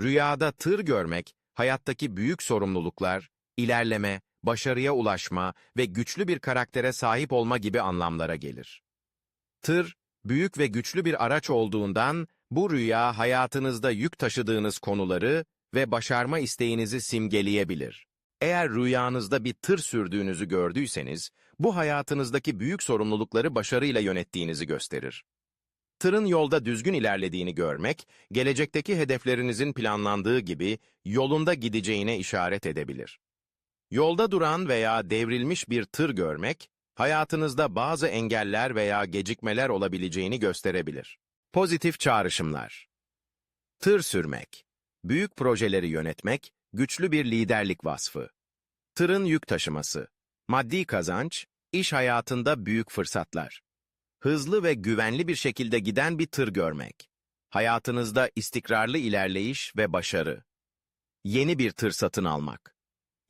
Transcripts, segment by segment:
Rüyada tır görmek, hayattaki büyük sorumluluklar, ilerleme, başarıya ulaşma ve güçlü bir karaktere sahip olma gibi anlamlara gelir. Tır, büyük ve güçlü bir araç olduğundan bu rüya hayatınızda yük taşıdığınız konuları ve başarma isteğinizi simgeleyebilir. Eğer rüyanızda bir tır sürdüğünüzü gördüyseniz, bu hayatınızdaki büyük sorumlulukları başarıyla yönettiğinizi gösterir. Tırın yolda düzgün ilerlediğini görmek, gelecekteki hedeflerinizin planlandığı gibi yolunda gideceğine işaret edebilir. Yolda duran veya devrilmiş bir tır görmek, hayatınızda bazı engeller veya gecikmeler olabileceğini gösterebilir. Pozitif çağrışımlar Tır sürmek, büyük projeleri yönetmek, güçlü bir liderlik vasfı. Tırın yük taşıması, maddi kazanç, iş hayatında büyük fırsatlar. Hızlı ve güvenli bir şekilde giden bir tır görmek. Hayatınızda istikrarlı ilerleyiş ve başarı. Yeni bir tır satın almak.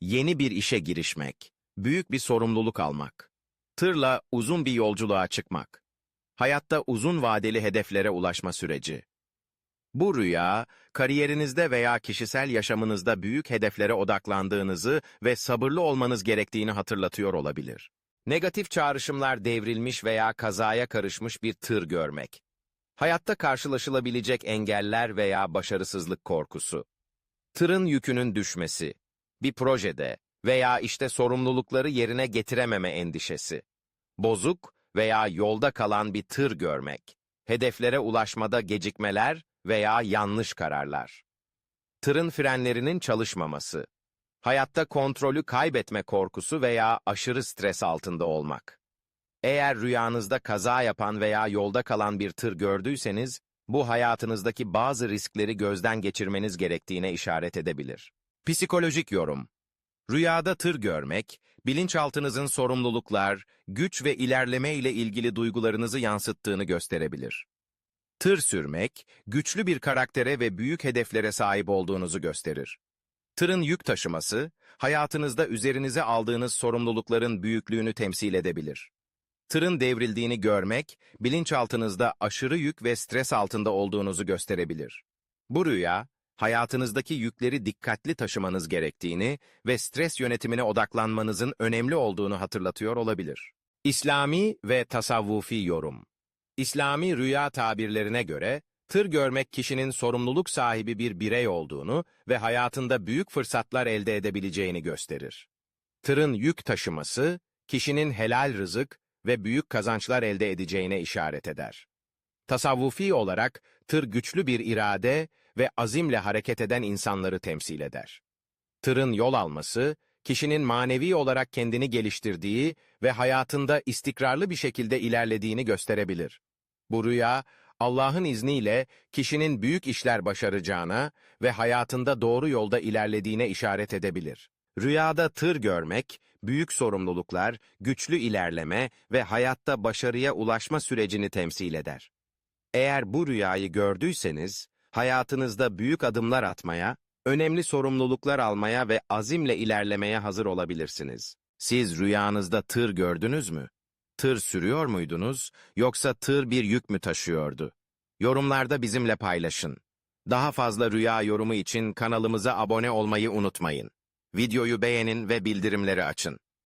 Yeni bir işe girişmek. Büyük bir sorumluluk almak. Tırla uzun bir yolculuğa çıkmak. Hayatta uzun vadeli hedeflere ulaşma süreci. Bu rüya, kariyerinizde veya kişisel yaşamınızda büyük hedeflere odaklandığınızı ve sabırlı olmanız gerektiğini hatırlatıyor olabilir. Negatif çağrışımlar devrilmiş veya kazaya karışmış bir tır görmek. Hayatta karşılaşılabilecek engeller veya başarısızlık korkusu. Tırın yükünün düşmesi. Bir projede veya işte sorumlulukları yerine getirememe endişesi. Bozuk veya yolda kalan bir tır görmek. Hedeflere ulaşmada gecikmeler veya yanlış kararlar. Tırın frenlerinin çalışmaması. Hayatta kontrolü kaybetme korkusu veya aşırı stres altında olmak. Eğer rüyanızda kaza yapan veya yolda kalan bir tır gördüyseniz, bu hayatınızdaki bazı riskleri gözden geçirmeniz gerektiğine işaret edebilir. Psikolojik yorum Rüyada tır görmek, bilinçaltınızın sorumluluklar, güç ve ilerleme ile ilgili duygularınızı yansıttığını gösterebilir. Tır sürmek, güçlü bir karaktere ve büyük hedeflere sahip olduğunuzu gösterir. Tırın yük taşıması, hayatınızda üzerinize aldığınız sorumlulukların büyüklüğünü temsil edebilir. Tırın devrildiğini görmek, bilinçaltınızda aşırı yük ve stres altında olduğunuzu gösterebilir. Bu rüya, hayatınızdaki yükleri dikkatli taşımanız gerektiğini ve stres yönetimine odaklanmanızın önemli olduğunu hatırlatıyor olabilir. İslami ve tasavvufi yorum İslami rüya tabirlerine göre, tır görmek kişinin sorumluluk sahibi bir birey olduğunu ve hayatında büyük fırsatlar elde edebileceğini gösterir. Tırın yük taşıması, kişinin helal rızık ve büyük kazançlar elde edeceğine işaret eder. Tasavvufi olarak tır güçlü bir irade ve azimle hareket eden insanları temsil eder. Tırın yol alması, kişinin manevi olarak kendini geliştirdiği ve hayatında istikrarlı bir şekilde ilerlediğini gösterebilir. Bu rüya, Allah'ın izniyle kişinin büyük işler başaracağına ve hayatında doğru yolda ilerlediğine işaret edebilir. Rüyada tır görmek, büyük sorumluluklar, güçlü ilerleme ve hayatta başarıya ulaşma sürecini temsil eder. Eğer bu rüyayı gördüyseniz, hayatınızda büyük adımlar atmaya, önemli sorumluluklar almaya ve azimle ilerlemeye hazır olabilirsiniz. Siz rüyanızda tır gördünüz mü? Tır sürüyor muydunuz, yoksa tır bir yük mü taşıyordu? Yorumlarda bizimle paylaşın. Daha fazla rüya yorumu için kanalımıza abone olmayı unutmayın. Videoyu beğenin ve bildirimleri açın.